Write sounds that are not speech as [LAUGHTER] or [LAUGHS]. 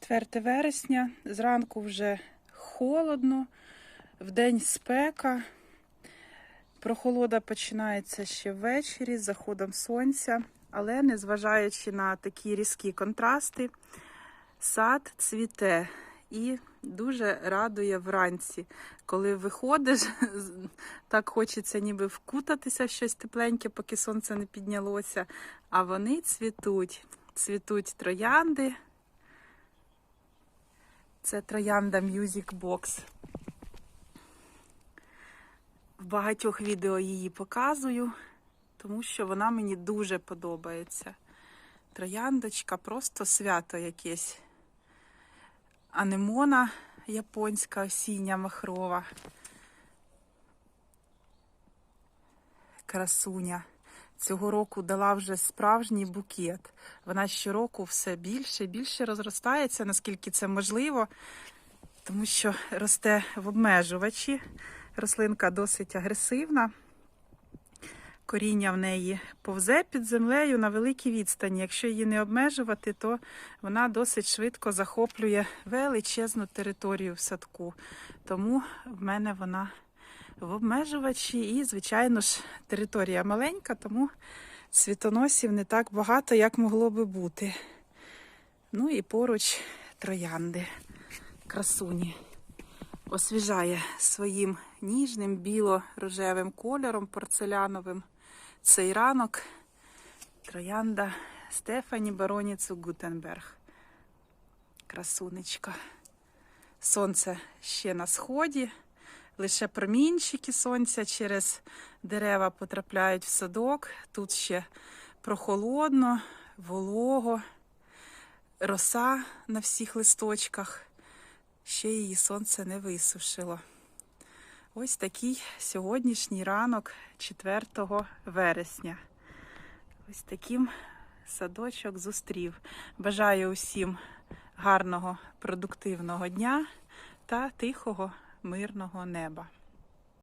4 вересня. Зранку вже холодно, вдень спека. Прохолода починається ще ввечері з заходом сонця, але незважаючи на такі різкі контрасти, сад цвіте і дуже радує вранці. Коли виходиш, [LAUGHS] так хочеться ніби вкутатися в щось тепленьке, поки сонце не піднялося. А вони цвітуть. Цвітуть троянди. Це троянда Music Box. В багатьох відео її показую, тому що вона мені дуже подобається. Трояндочка просто свято якесь. Анемона японська осіння махрова. Красуня. Цього року дала вже справжній букет. Вона щороку все більше і більше розростається, наскільки це можливо, тому що росте в обмежувачі. Рослинка досить агресивна. Коріння в неї повзе під землею на великій відстані. Якщо її не обмежувати, то вона досить швидко захоплює величезну територію в садку. Тому в мене вона в обмежувачі і, звичайно ж, територія маленька, тому світоносів не так багато, як могло би бути. Ну і поруч троянди, красуні. Освіжає своїм ніжним біло-рожевим кольором порцеляновим цей ранок троянда Стефані Бароніцу Гутенберг. Красунечка. Сонце ще на сході, лише промінчики сонця через дерева потрапляють в садок. Тут ще прохолодно, волого, роса на всіх листочках. Ще її сонце не висушило. Ось такий сьогоднішній ранок 4 вересня. Ось таким садочок зустрів. Бажаю усім гарного, продуктивного дня та тихого, мирного неба.